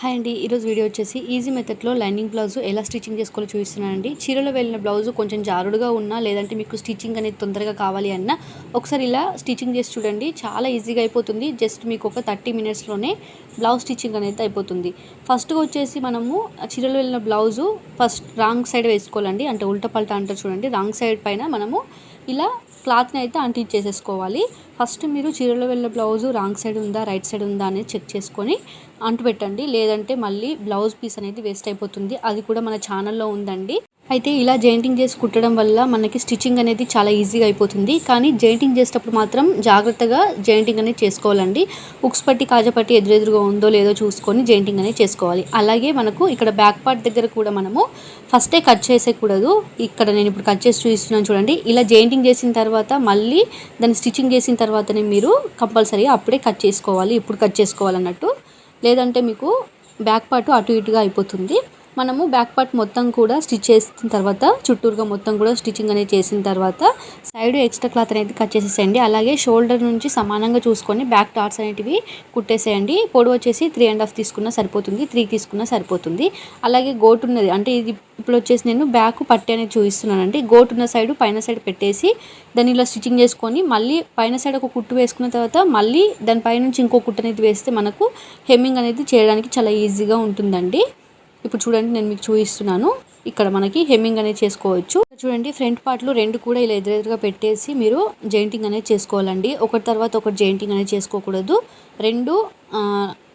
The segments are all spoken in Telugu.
హాయ్ అండి ఈరోజు వీడియో వచ్చేసి ఈజీ మెథడ్లో లైనింగ్ బ్లౌజ్ ఎలా స్టిచ్చింగ్ చేసుకోవాలో చూపిస్తున్నానండి. చీరలో వెళ్ళిన బ్లౌజ్ కొంచెం జారుడుగా ఉన్నా లేదంటే మీకు స్టిచ్చింగ్ అనేది తొందరగా కావాలి అన్నా ఒకసారి ఇలా స్టిచ్చింగ్ చేసి చూడండి. చాలా ఈజీగా అయిపోతుంది. జస్ట్ మీకు ఒక థర్టీ మినిట్స్లోనే బ్లౌజ్ స్టిచ్చింగ్ అనేది అయిపోతుంది. ఫస్ట్గా వచ్చేసి మనము చీరలో వెళ్ళిన బ్లౌజు ఫస్ట్ రాంగ్ సైడ్ వేసుకోవాలండి. అంటే ఉల్టా పల్టా అంటారు చూడండి. రాంగ్ సైడ్ పైన మనము ఇలా క్లాత్ని అయితే అంటించేసేసుకోవాలి ఫస్ట్ మీరు చీరలో వెళ్ళే బ్లౌజ్ రాంగ్ సైడ్ ఉందా రైట్ సైడ్ ఉందా అనేది చెక్ చేసుకొని అంటు పెట్టండి లేదంటే మళ్ళీ బ్లౌజ్ పీస్ అనేది వేస్ట్ అయిపోతుంది. అది కూడా మన ఛానల్లో ఉందండి. అయితే ఇలా జాయింటింగ్ చేసి కుట్టడం వల్ల మనకి స్టిచ్చింగ్ అనేది చాలా ఈజీగా అయిపోతుంది. కానీ జాయింటింగ్ చేసేటప్పుడు మాత్రం జాగ్రత్తగా జాయింటింగ్ అనేది చేసుకోవాలండి. ఉక్స్ పట్టి కాజపట్టి ఎదురెదురుగా ఉందో లేదో చూసుకొని జాయింటింగ్ అనేది చేసుకోవాలి. అలాగే మనకు ఇక్కడ బ్యాక్ పార్ట్ దగ్గర కూడా మనము ఫస్టే కట్ చేసేయకూడదు. ఇక్కడ నేను ఇప్పుడు కట్ చేసి చూస్తున్నాను చూడండి. ఇలా జాయింటింగ్ చేసిన తర్వాత మళ్ళీ దాన్ని స్టిచ్చింగ్ చేసిన తర్వాతనే మీరు కంపల్సరీగా అప్పుడే కట్ చేసుకోవాలి. ఇప్పుడు కట్ చేసుకోవాలన్నట్టు. లేదంటే మీకు బ్యాక్ పార్ట్ అటు ఇటుగా అయిపోతుంది. మనము బ్యాక్ పార్ట్ మొత్తం కూడా స్టిచ్ చేసిన తర్వాత చుట్టూరుగా మొత్తం కూడా స్టిచ్చింగ్ అనేది చేసిన తర్వాత సైడ్ ఎక్స్ట్రా క్లాత్ అనేది కట్ చేసేసేయండి. అలాగే షోల్డర్ నుంచి సమానంగా చూసుకొని బ్యాక్ టార్ట్స్ అనేటివి కుట్టేసేయండి. పొడవు వచ్చేసి త్రీ అండ్ హాఫ్ తీసుకున్నా సరిపోతుంది త్రీ తీసుకున్నా సరిపోతుంది. అలాగే గోటు ఉన్నది అంటే ఇది ఇప్పుడు వచ్చేసి నేను బ్యాక్ పట్టి అనేది చూపిస్తున్నానండి. గోటు ఉన్న సైడ్ పైన సైడ్ పెట్టేసి దాన్ని ఇలా స్టిచ్చింగ్ చేసుకొని మళ్ళీ పైన సైడ్ ఒక కుట్టు వేసుకున్న తర్వాత మళ్ళీ దానిపైనుంచి ఇంకో కుట్టు అనేది వేస్తే మనకు హెమ్మింగ్ అనేది చేయడానికి చాలా ఈజీగా ఉంటుందండి. ఇప్పుడు చూడండి నేను మీకు చూపిస్తున్నాను. ఇక్కడ మనకి హెమ్మింగ్ అనేది చేసుకోవచ్చు. చూడండి ఫ్రంట్ పార్ట్లు రెండు కూడా ఇలా ఎదురెదురుగా పెట్టేసి మీరు జెయింటింగ్ అనేది చేసుకోవాలండి. ఒకటి తర్వాత ఒకటి జైంటింగ్ అనేది చేసుకోకూడదు. రెండు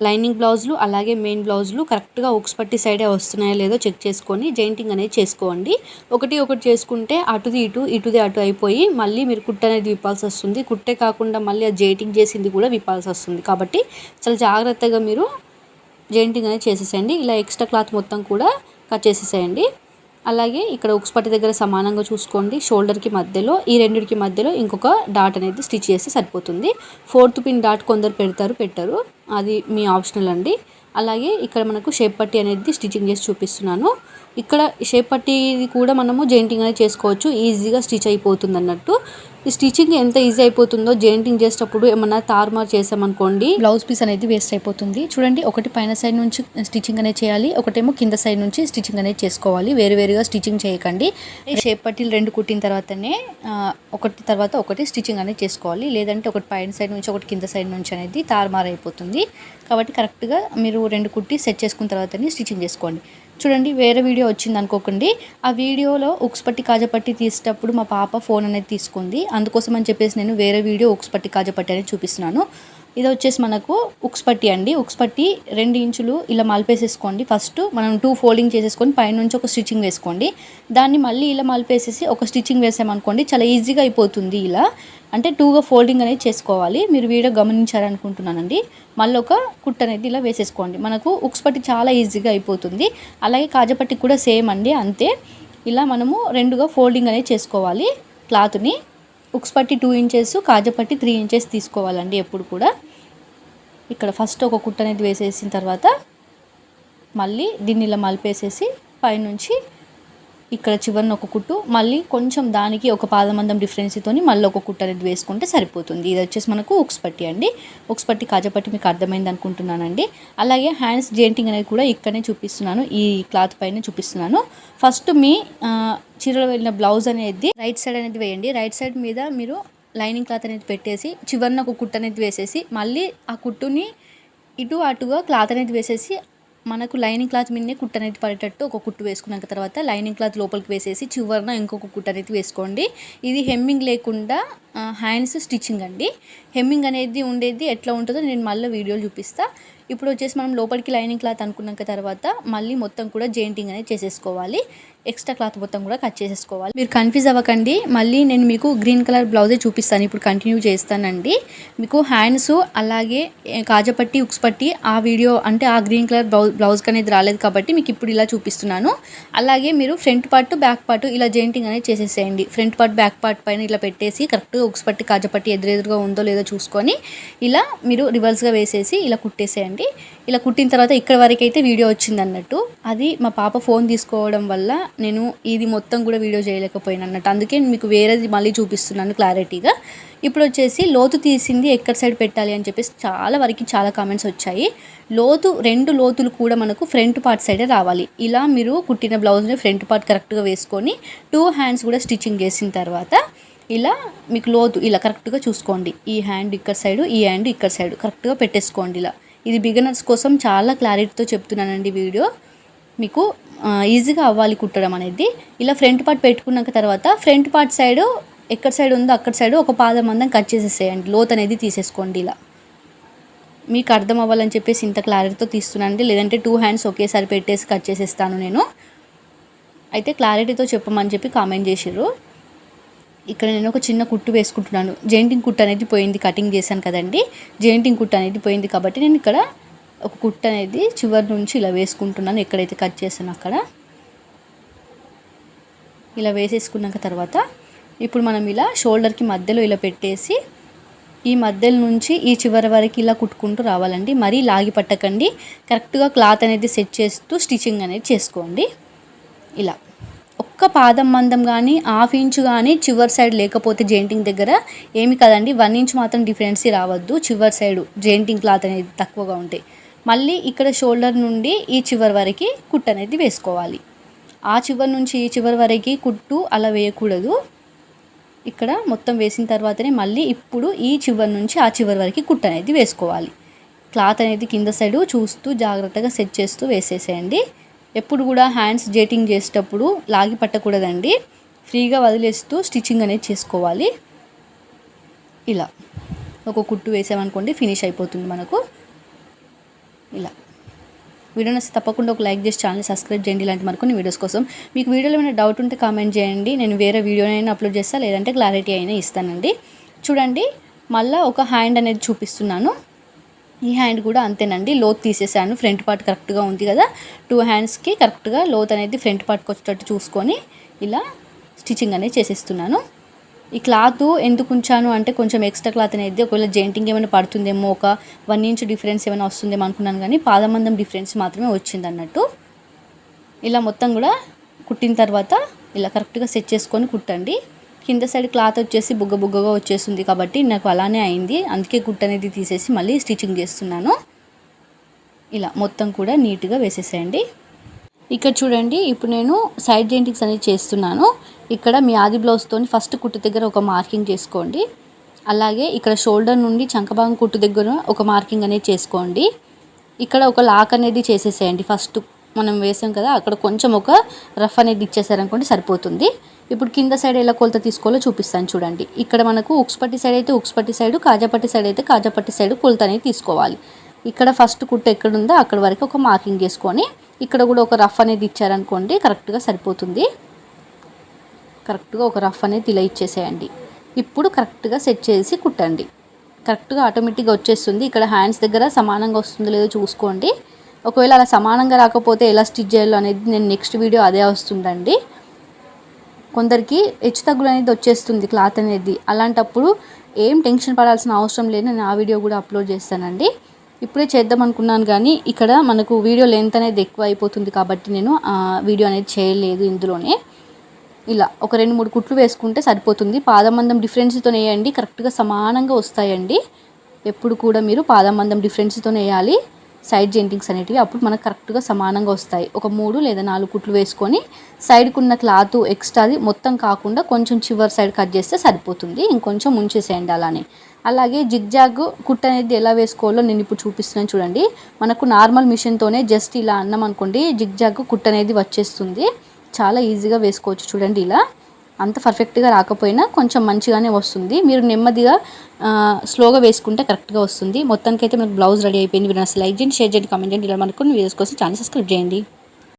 లైనింగ్ బ్లౌజులు అలాగే మెయిన్ బ్లౌజులు కరెక్ట్గా ఉక్స్ పట్టి సైడే వస్తున్నాయో లేదో చెక్ చేసుకొని జైంటింగ్ అనేది చేసుకోండి. ఒకటి ఒకటి చేసుకుంటే అటుది ఇటు ఇటుది అటు అయిపోయి మళ్ళీ మీరు కుట్ట అనేది విప్పాల్సి వస్తుంది. కుట్టే కాకుండా మళ్ళీ ఆ జెయింటింగ్ చేసింది కూడా విప్పాల్సి వస్తుంది. కాబట్టి చాలా జాగ్రత్తగా మీరు జెయింటింగ్ అనేది చేసేసేయండి. ఇలా ఎక్స్ట్రా క్లాత్ మొత్తం కూడా కట్ చేసేసేయండి. అలాగే ఇక్కడ ఉక్స్ పట్టి దగ్గర సమానంగా చూసుకోండి. షోల్డర్కి మధ్యలో ఈ రెండిటికి మధ్యలో ఇంకొక డాట్ అనేది స్టిచ్ చేస్తే సరిపోతుంది. ఫోర్త్ పిన్ డాట్ కొందరు పెడతారు పెట్టరు. అది మీ ఆప్షనల్ అండి. అలాగే ఇక్కడ మనకు షేప్ పట్టి అనేది స్టిచ్చింగ్ చేసి చూపిస్తున్నాను. ఇక్కడ షేప్ పట్టి కూడా మనము జెయింటింగ్ అనేది చేసుకోవచ్చు. ఈజీగా స్టిచ్ అయిపోతుంది అన్నట్టు ఈ స్టిచ్చింగ్ ఎంత ఈజీ అయిపోతుందో జెయింటింగ్ చేసేటప్పుడు ఏమన్నా తారుమారు చేసామనుకోండి. బ్లౌజ్ పీస్ అనేది వేస్ట్ అయిపోతుంది. చూడండి ఒకటి పైన సైడ్ నుంచి స్టిచ్చింగ్ అనేది చేయాలి ఒకటేమో కింద సైడ్ నుంచి స్టిచ్చింగ్ అనేది చేసుకోవాలి. వేరు వేరుగా స్టిచ్చింగ్ చేయకండి. షేప్ పట్టీలు రెండు కుట్టిన తర్వాతనే ఒకటి తర్వాత ఒకటి స్టిచ్చింగ్ అనేది చేసుకోవాలి. లేదంటే ఒకటి పైన సైడ్ నుంచి ఒకటి కింద సైడ్ నుంచి అనేది తారుమారు అయిపోతుంది. కాబట్టి కరెక్ట్గా మీరు రెండు కుట్టి సెట్ చేసుకున్న తర్వాతనే స్టిచ్చింగ్ చేసుకోండి. చూడండి వేరే వీడియో వచ్చింది అనుకోకండి. ఆ వీడియోలో ఉక్స్ పట్టి కాజపట్టి తీసేటప్పుడు మా పాప ఫోన్ అనేది తీసుకుంది. అందుకోసం అని చెప్పేసి నేను వేరే వీడియో ఉక్స్ పట్టి కాజపట్టి అనేది చూపిస్తున్నాను. ఇది వచ్చేసి మనకు ఉక్స్ పట్టి అండి. ఉక్స్ పట్టి రెండు ఇంచులు ఇలా మలిపేసేసుకోండి. ఫస్ట్ మనం టూ ఫోల్డింగ్ చేసేసుకొని పైనుంచి ఒక స్టిచ్చింగ్ వేసుకోండి. దాన్ని మళ్ళీ ఇలా మలిపేసేసి ఒక స్టిచ్చింగ్ వేసామనుకోండి చాలా ఈజీగా అయిపోతుంది ఇలా. అంటే టూగా ఫోల్డింగ్ అనేది చేసుకోవాలి. మీరు వీడియో గమనించారనుకుంటున్నానండి. మళ్ళీ ఒక కుట్ అనేది ఇలా వేసేసుకోండి. మనకు ఉక్స్ పట్టి చాలా ఈజీగా అయిపోతుంది. అలాగే కాజపట్టి కూడా సేమ్ అండి అంతే. ఇలా మనము రెండుగా ఫోల్డింగ్ అనేది చేసుకోవాలి క్లాత్ని. ఉక్స్ పట్టి టూ ఇంచెస్ కాజపట్టి త్రీ ఇంచెస్ తీసుకోవాలండి ఎప్పుడు కూడా. ఇక్కడ ఫస్ట్ ఒక కుట్ట అనేది వేసేసిన తర్వాత మళ్ళీ దీన్ని ఇలా మలిపేసేసి పైనుంచి ఇక్కడ చివరిన ఒక కుట్టు మళ్ళీ కొంచెం దానికి ఒక పాదమందం డిఫరెన్స్తో మళ్ళీ ఒక కుట్టు అనేది వేసుకుంటే సరిపోతుంది. ఇది వచ్చేసి మనకు ఉక్స్ పట్టి అండి. ఉక్స్ పట్టి కాజపట్టి మీకు అర్థమైంది అనుకుంటున్నానండి. అలాగే హ్యాండ్స్ జెయింటింగ్ అనేది కూడా ఇక్కడనే చూపిస్తున్నాను. ఈ క్లాత్ పైన చూపిస్తున్నాను. ఫస్ట్ మీ చీరలో వెళ్ళిన బ్లౌజ్ అనేది రైట్ సైడ్ అనేది వేయండి. రైట్ సైడ్ మీద మీరు లైనింగ్ క్లాత్ అనేది పెట్టేసి చివరిన ఒక కుట్టు అనేది వేసేసి మళ్ళీ ఆ కుట్టుని ఇటు అటుగా క్లాత్ అనేది వేసేసి మనకు లైనింగ్ క్లాత్ మీదనే కుట్టు అనేది పడేటట్టు ఒక కుట్టు వేసుకున్నాక తర్వాత లైనింగ్ క్లాత్ లోపలికి వేసేసి చివరిన ఇంకొక కుట్టు అనేది వేసుకోండి. ఇది హెమ్మింగ్ లేకుండా హ్యాండ్స్ స్టిచ్చింగ్ అండి. హెమ్మింగ్ అనేది ఉండేది ఎట్లా ఉంటుందో నేను మళ్ళీ వీడియోలు చూపిస్తాను ఇప్పుడు వచ్చేసి మనం లోపలికి లైనింగ్ క్లాత్ అనుకున్నాక తర్వాత మళ్ళీ మొత్తం కూడా జెయింటింగ్ అనేది చేసేసుకోవాలి. ఎక్స్ట్రా క్లాత్ మొత్తం కూడా కట్ చేసేసుకోవాలి. మీరు కన్ఫ్యూజ్ అవ్వకండి. మళ్ళీ నేను మీకు గ్రీన్ కలర్ బ్లౌజే చూపిస్తాను. ఇప్పుడు కంటిన్యూ చేస్తానండి. మీకు హ్యాండ్స్ అలాగే కాజపట్టి ఉక్స్ పట్టి ఆ వీడియో అంటే ఆ గ్రీన్ కలర్ బ్లౌజ్ బ్లౌజ్కి అనేది రాలేదు కాబట్టి మీకు ఇప్పుడు ఇలా చూపిస్తున్నాను. అలాగే మీరు ఫ్రంట్ పార్ట్ బ్యాక్ పార్ట్ ఇలా జెయింటింగ్ అనేది చేసేసేయండి. ఫ్రంట్ పార్ట్ బ్యాక్ పార్ట్ పైన ఇలా పెట్టేసి కరెక్ట్గా ఉక్స్ పట్టి కాజపట్టి ఎదురెదురుగా ఉందో లేదో చూసుకొని ఇలా మీరు రివర్స్గా వేసేసి ఇలా కుట్టేసేయండి. చూడండి ఇలా కుట్టిన తర్వాత ఇక్కడ వరకు అయితే వీడియో వచ్చింది అన్నట్టు అది మా పాప ఫోన్ తీసుకోవడం వల్ల నేను ఇది మొత్తం కూడా వీడియో చేయలేకపోయాను అన్నట్టు. అందుకే మీకు వేరేది మళ్ళీ చూపిస్తున్నాను క్లారిటీగా. ఇప్పుడు వచ్చేసి లోతు తీసింది ఎక్కడ సైడ్ పెట్టాలి అని చెప్పేసి చాలా వరకు చాలా కామెంట్స్ వచ్చాయి. లోతు రెండు లోతులు కూడా మనకు ఫ్రంట్ పార్ట్ సైడే రావాలి. ఇలా మీరు కుట్టిన బ్లౌజ్ని ఫ్రంట్ పార్ట్ కరెక్ట్గా వేసుకొని టూ హ్యాండ్స్ కూడా స్టిచ్చింగ్ చేసిన తర్వాత ఇలా మీకు లోతు ఇలా కరెక్ట్గా చూసుకోండి. ఈ హ్యాండ్ ఇక్కడ సైడు ఈ హ్యాండ్ ఇక్కడ సైడు. కరెక్ట్గా పెట్టేసుకోండి ఇలా. ఇది బిగినర్స్ కోసం చాలా క్లారిటీతో చెప్తున్నానండి వీడియో. మీకు ఈజీగా అవ్వాలి కుట్టడం అనేది. ఇలా ఫ్రంట్ పార్ట్ పెట్టుకున్నాక తర్వాత ఫ్రంట్ పార్ట్ సైడు ఎక్కడ సైడ్ ఉందో అక్కడ సైడు ఒక పాదం అందం కట్ చేసేసేయండి. లోత్ అనేది తీసేసుకోండి ఇలా. మీకు అర్థం అవ్వాలని చెప్పేసి ఇంత క్లారిటీతో తీస్తున్నానండి. లేదంటే టూ హ్యాండ్స్ ఒకేసారి పెట్టేసి కట్ చేసేస్తాను నేను. అయితే క్లారిటీతో చెప్పమని చెప్పి కామెంట్ చేసిర్రు. ఇక్కడ నేను ఒక చిన్న కుట్టు వేసుకుంటున్నాను. జెయింటింగ్ కుట్టు అనేది పోయింది కటింగ్ చేశాను కదండి. జెయింటింగ్ కుట్టు అనేది పోయింది కాబట్టి నేను ఇక్కడ ఒక కుట్టు అనేది చివరి నుంచి ఇలా వేసుకుంటున్నాను. ఎక్కడైతే కట్ చేశాను అక్కడ. ఇలా వేసేసుకున్నాక తర్వాత ఇప్పుడు మనం ఇలా షోల్డర్కి మధ్యలో ఇలా పెట్టేసి ఈ మధ్యలో నుంచి ఈ చివరి వరకు ఇలా కుట్టుకుంటూ రావాలండి. మరీ లాగి పట్టకండి. కరెక్ట్గా క్లాత్ అనేది సెట్ చేస్తూ స్టిచ్చింగ్ అనేది చేసుకోండి. ఇలా. ఒక్క పాదం మందం కానీ హాఫ్ ఇంచు కానీ చివరి సైడ్ లేకపోతే జెయింటింగ్ దగ్గర ఏమి కదండి. వన్ ఇంచ్ మాత్రం డిఫరెన్స్ రావద్దు. చివరి సైడ్ జెయింటింగ్ క్లాత్ అనేది తక్కువగా ఉంటాయి మళ్ళీ ఇక్కడ షోల్డర్ నుండి ఈ చివరి వరకు కుట్ అనేది వేసుకోవాలి. ఆ చివరి నుంచి ఈ చివరి వరకు కుట్టు అలా వేయకూడదు. ఇక్కడ మొత్తం వేసిన తర్వాతనే మళ్ళీ ఇప్పుడు ఈ చివరి నుంచి ఆ చివరి వరకు కుట్టు అనేది వేసుకోవాలి. క్లాత్ అనేది కింద సైడు చూస్తూ జాగ్రత్తగా సెట్ చేస్తూ వేసేసేయండి. ఎప్పుడు కూడా హ్యాండ్స్ జేటింగ్ చేసేటప్పుడు లాగి పట్టకూడదండి. ఫ్రీగా వదిలేస్తూ స్టిచ్చింగ్ అనేది చేసుకోవాలి. ఇలా. ఒక కుట్టు వేసామనుకోండి ఫినిష్ అయిపోతుంది మనకు. ఇలా. వీడియో నచ్చితే తప్పకుండా ఒక లైక్ చేసి ఛానల్ సబ్స్క్రైబ్ చేయండి. ఇలాంటి మరికొన్ని వీడియోస్ కోసం మీకు వీడియోలో ఏమైనా డౌట్ ఉంటే కామెంట్ చేయండి. నేను వేరే వీడియోనైనా అప్లోడ్ చేస్తా లేదంటే క్లారిటీ అయినా ఇస్తానండి. చూడండి మళ్ళీ ఒక హ్యాండ్ అనేది చూపిస్తున్నాను. ఈ హ్యాండ్ కూడా అంతేనండి. లోత్ తీసేసాను. ఫ్రంట్ పార్ట్ కరెక్ట్గా ఉంది కదా. టూ హ్యాండ్స్కి కరెక్ట్గా లోత్ అనేది ఫ్రంట్ పార్ట్కి వచ్చేటట్టు చూసుకొని ఇలా స్టిచ్చింగ్ అనేది చేసేస్తున్నాను. ఈ క్లాత్ ఎందుకు ఉంచాను అంటే కొంచెం ఎక్స్ట్రా క్లాత్ అనేది ఒకవేళ జెయింటింగ్ ఏమైనా పడుతుందేమో ఒక వన్ ఇంచ్ డిఫరెన్స్ ఏమైనా వస్తుందేమో అనుకున్నాను కానీ పాదమందం డిఫరెన్స్ మాత్రమే వచ్చింది అన్నట్టు. ఇలా మొత్తం కూడా కుట్టిన తర్వాత ఇలా కరెక్ట్గా సెట్ చేసుకొని కుట్టండి. కింద సైడ్ క్లాత్ వచ్చేసి బుగ్గ బుగ్గగా వచ్చేసింది కాబట్టి నాకు అలానే అయింది. అందుకే కుట్టు అనేది తీసేసి మళ్ళీ స్టిచ్చింగ్ చేస్తున్నాను. ఇలా మొత్తం కూడా నీట్గా వేసేసేయండి. ఇక్కడ చూడండి ఇప్పుడు నేను సైడ్ జెయింటింగ్స్ అనేది చేస్తున్నాను. ఇక్కడ మీ ఆది బ్లౌజ్తో ఫస్ట్ కుట్టు దగ్గర ఒక మార్కింగ్ చేసుకోండి. అలాగే ఇక్కడ షోల్డర్ నుండి చంకభాగం కుట్టు దగ్గర ఒక మార్కింగ్ అనేది చేసుకోండి. ఇక్కడ ఒక లాక్ అనేది చేసేసేయండి ఫస్ట్. మనం వేసాం కదా అక్కడ కొంచెం ఒక రఫ్ అనేది ఇచ్చేసారనుకోండి సరిపోతుంది. ఇప్పుడు కింద సైడ్ ఎలా కొలత తీసుకోవాలో చూపిస్తాను చూడండి. ఇక్కడ మనకు ఉక్స్పట్టి సైడ్ అయితే ఉక్స్పట్టి సైడ్ కాజాపట్టి సైడ్ అయితే కాజాపట్టి సైడ్ కొలత అనేది తీసుకోవాలి. ఇక్కడ ఫస్ట్ కుట్ట ఎక్కడ ఉందో అక్కడ వరకు ఒక మార్కింగ్ చేసుకొని ఇక్కడ కూడా ఒక రఫ్ అనేది ఇచ్చారనుకోండి కరెక్ట్గా సరిపోతుంది. కరెక్ట్గా ఒక రఫ్ అనేది ఇలా ఇచ్చేసేయండి. ఇప్పుడు కరెక్ట్గా సెట్ చేసి కుట్టండి. కరెక్ట్గా ఆటోమేటిక్గా వచ్చేస్తుంది. ఇక్కడ హ్యాండ్స్ దగ్గర సమానంగా వస్తుందో లేదో చూసుకోండి. ఒకవేళ అలా సమానంగా రాకపోతే ఎలా స్టిచ్ చేయాలో అనేది నేను నెక్స్ట్ వీడియో అదే వస్తుందండి. కొందరికి హెచ్చు తగ్గులు అనేది వచ్చేస్తుంది క్లాత్ అనేది. అలాంటప్పుడు ఏం టెన్షన్ పడాల్సిన అవసరం లేదు నేను ఆ వీడియో కూడా అప్లోడ్ చేస్తానండి. ఇప్పుడే చేద్దాం అనుకున్నాను కానీ ఇక్కడ మనకు వీడియో లెంత్ అనేది ఎక్కువ అయిపోతుంది కాబట్టి నేను ఆ వీడియో అనేది చేయలేదు ఇందులోనే. ఇలా ఒక రెండు మూడు కుట్లు వేసుకుంటే సరిపోతుంది. పాదమందం డిఫరెన్స్తో వేయండి కరెక్ట్గా సమానంగా వస్తాయండి. ఎప్పుడు కూడా మీరు పాదమందం డిఫరెన్స్తో వేయాలి సైడ్ జెంటింగ్స్ అనేటివి అప్పుడు మనకు కరెక్ట్గా సమానంగా వస్తాయి. ఒక మూడు లేదా నాలుగు కుట్లు వేసుకొని సైడ్కి ఉన్న క్లాత్ ఎక్స్ట్రాది మొత్తం కాకుండా కొంచెం చివరి సైడ్ కట్ చేస్తే సరిపోతుంది. ఇంకొంచెం ముంచేసేయండి అలానే. అలాగే జిగ్జాగ్ కుట్ అనేది ఎలా వేసుకోవాలో నేను ఇప్పుడు చూపిస్తున్నాను చూడండి. మనకు నార్మల్ మిషన్తోనే జస్ట్ ఇలా అన్నాం అనుకోండి జిగ్జాగ్ కుట్ అనేది వచ్చేస్తుంది. చాలా ఈజీగా వేసుకోవచ్చు చూడండి ఇలా. అంత పర్ఫెక్ట్గా రాకపోయినా కొంచెం మంచిగానే వస్తుంది. మీరు నెమ్మదిగా స్లోగా వేసుకుంటే కరెక్ట్గా వస్తుంది. మొత్తానికైతే మనకు బ్లౌజ్ రెడీ అయిపోయింది. మీరు అసలు లైక్ చేయండి షేర్ చేయండి కామెంట్ చేయండి. ఇలా మనకు వీడియోస్ కోసం ఛానల్ సబ్స్క్రైబ్ చేయండి.